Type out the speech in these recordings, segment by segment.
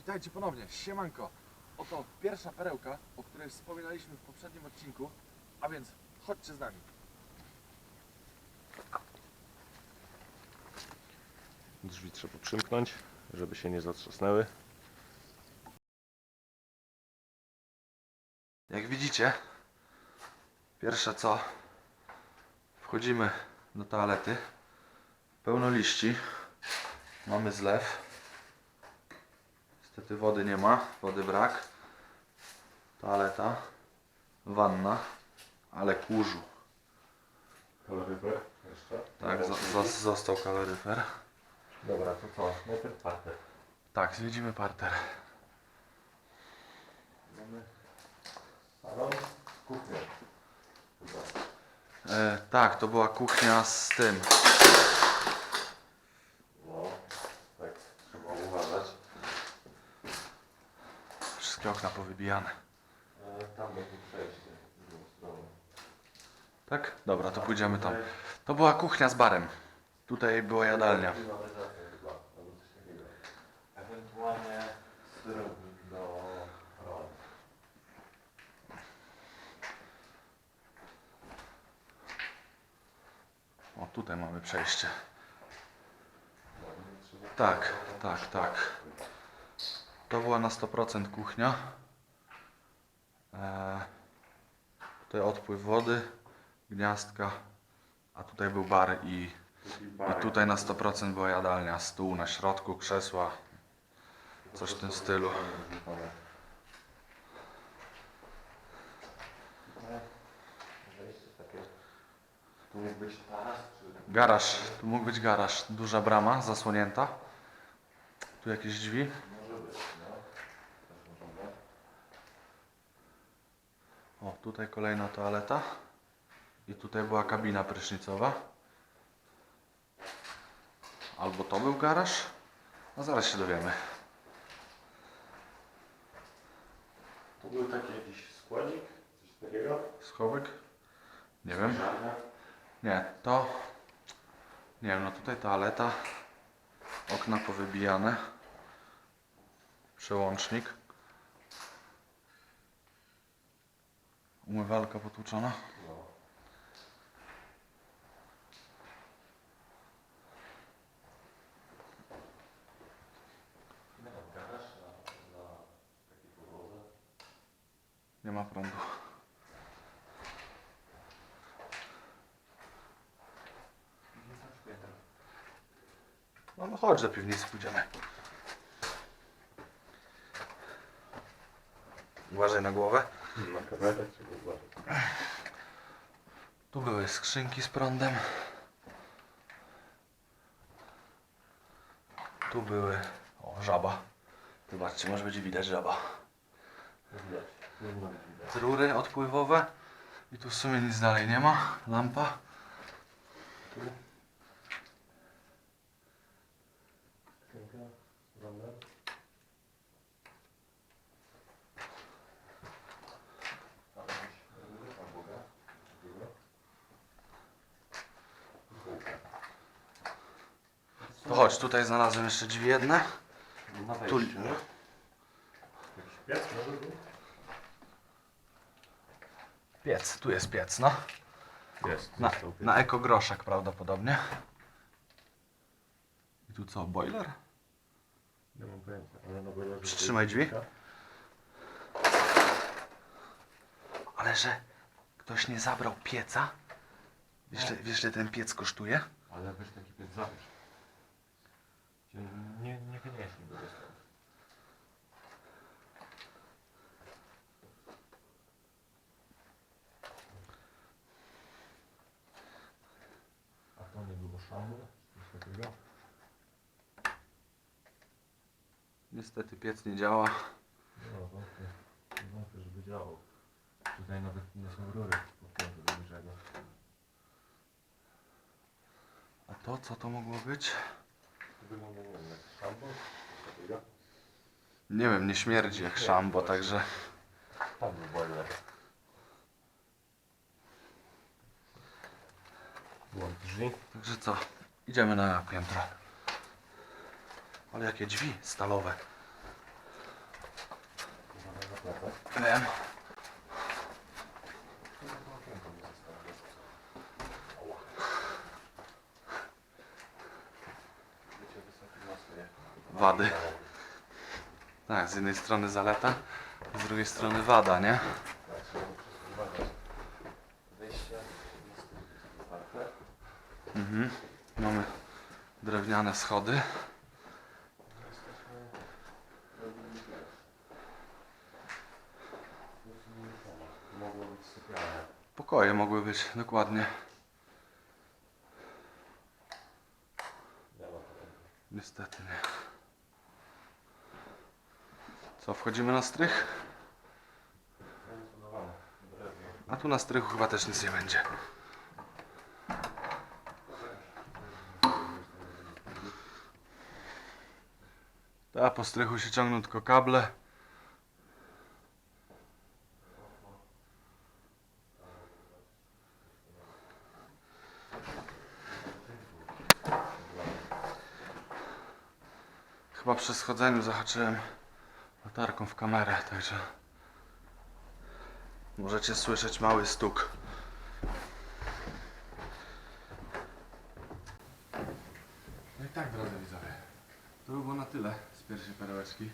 Witajcie ponownie, siemanko. Oto pierwsza perełka, o której wspominaliśmy w poprzednim odcinku, a więc chodźcie z nami. Drzwi trzeba przymknąć, żeby się nie zatrzasnęły. Jak widzicie, pierwsze co, wchodzimy do toalety, pełno liści, mamy zlew, niestety wody nie ma, wody brak, toaleta, wanna, ale kurzu, Kaloryfer jeszcze. tak, zo- zo- został kaloryfer. Dobra, to co? Najpierw parter. Tak, zwiedzimy parter. Mamy salon, kuchnię. E, tak, to była kuchnia z tym, No, tak, trzeba uważać. wszystkie okna powybijane. E, tam będzie przejście. Tak? Dobra, to pójdziemy tam. To była kuchnia z barem. Tutaj była jadalnia. Ewentualnie sterownik do roli. O, tutaj mamy przejście. Tak, tak, tak. To była na 100% kuchnia. E, tutaj odpływ wody, gniazdka, a tutaj był bar i, i tutaj na 100% była jadalnia. Stół na środku, krzesła, coś w tym stylu. Tu mógł być taras, czy... Garaż, tu mógł być garaż. Duża brama zasłonięta. Tu jakieś drzwi. Może być, no. Też możemy. O, tutaj kolejna toaleta. I tutaj była kabina prysznicowa. Albo to był garaż? No zaraz się dowiemy. Tu był taki jakiś składzik, coś takiego. Schowek? Nie wiem. Nie, to... Nie wiem, no tutaj toaleta. Okna powybijane. Przełącznik. Umywalka potłuczona. Nie ma prądu. No, no chodź do piwnicy, pójdziemy. Uważaj na głowę. Tu były skrzynki z prądem. Tu były... O, żaba. Zobaczcie, może będzie widać żaba. Rury odpływowe. I tu w sumie nic dalej nie ma. Lampa. Tu. Skrzynka. Romer. Tam gdzieś rury, tam Boga. Druga. Bułka. To chodź, tutaj znalazłem jeszcze drzwi jedne. Na Tu- wejściu, nie? Jakiś piec może był? Piec, tu jest piec, no. Jest. Na, na ekogroszek prawdopodobnie. I tu co, boiler? Nie mam pojęcia, ale na boilerze Przytrzymaj drzwi. Ale że ktoś nie zabrał pieca? Wiesz, ile- wiesz ile ten piec kosztuje? Ale weź taki piec zabierz. Cię Nie, nie wynieśli go stąd. A to nie było szambo? Coś takiego? Niestety piec nie działa. No, wątpię. Wątpię, żeby działał. Tutaj nawet nie są rury podpięte do niczego. A to co to mogło być? Nie wiem, jak szambo? Coś takiego? Nie wiem, nie śmierdzi jak szambo, także... Tam był boiler. Błąd drzwi. Także co, idziemy na piętro. Ale jakie drzwi stalowe. Wiem. Wady. Tak, z jednej strony zaleta, z drugiej strony wada, nie? Mhm. Mamy drewniane schody. Pokoje mogły być, dokładnie. Niestety nie. Co, wchodzimy na strych? A tu na strychu chyba też nic nie będzie. A po strychu się ciągną tylko kable. Chyba przy schodzeniu zahaczyłem latarką w kamerę, także możecie słyszeć mały stuk. No i tak, drodzy widzowie, to by było na tyle z pierwszej perełeczki.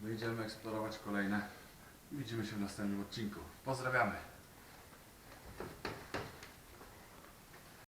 My idziemy eksplorować kolejne i widzimy się w następnym odcinku. Pozdrawiamy!